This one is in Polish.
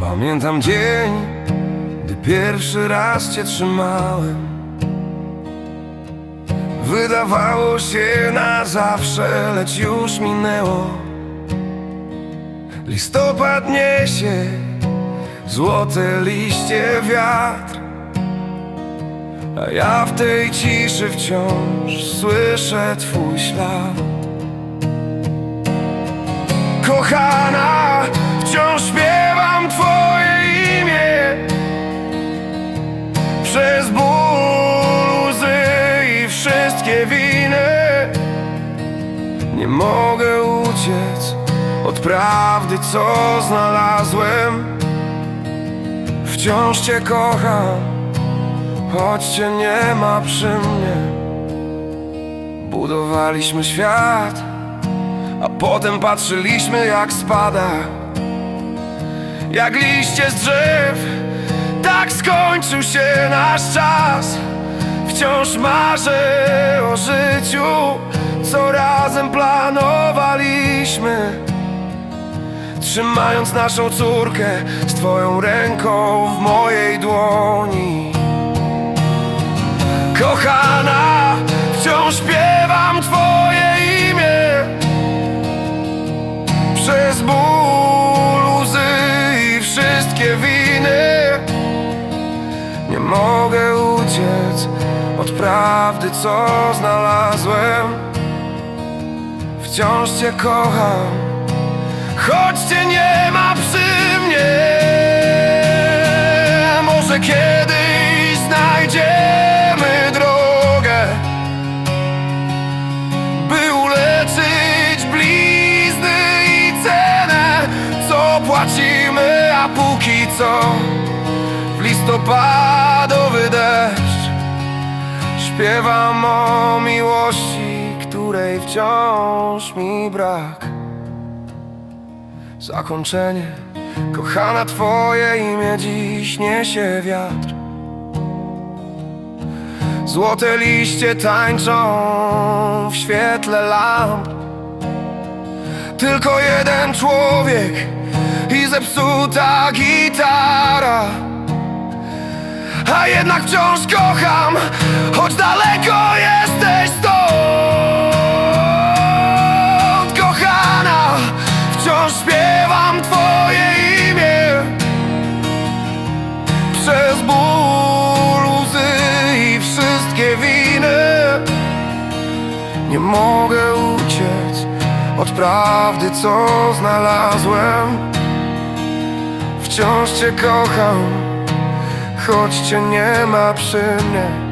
Pamiętam dzień, gdy pierwszy raz cię trzymałem. Wydawało się na zawsze, lecz już minęło. Listopad niesie złote liście wiatr A ja w tej ciszy wciąż słyszę twój ślad. Kochana, winy Nie mogę uciec od prawdy, co znalazłem. Wciąż cię kocham, choć cię nie ma przy mnie. Budowaliśmy świat a potem patrzyliśmy jak spada. Jak liście z drzew Tak skończył się nasz czas Wciąż marzę o życiu Co razem planowaliśmy. Trzymając naszą córkę Z twoją ręką w mojej dłoni. Kochana, wciąż śpiewam twoje imię. Przez ból, łzy i wszystkie winy Nie mogę uciec od prawdy, co znalazłem Wciąż cię kocham, choć cię nie ma przy mnie Może kiedyś znajdziemy drogę by uleczyć blizny i cenę, co płacimy, a póki co w listopadowy deszcz śpiewam o miłości, której wciąż mi brak. Zakończenie, kochana, twoje imię dziś niesie wiatr. Złote liście tańczą w świetle lamp Tylko jeden człowiek i zepsuta gitara A jednak wciąż kocham, choć daleko jesteś stąd Kochana, wciąż śpiewam twoje imię. Przez ból, łzy i wszystkie winy. Nie mogę uciec od prawdy, co znalazłem. Wciąż cię kocham, choć cię nie ma przy mnie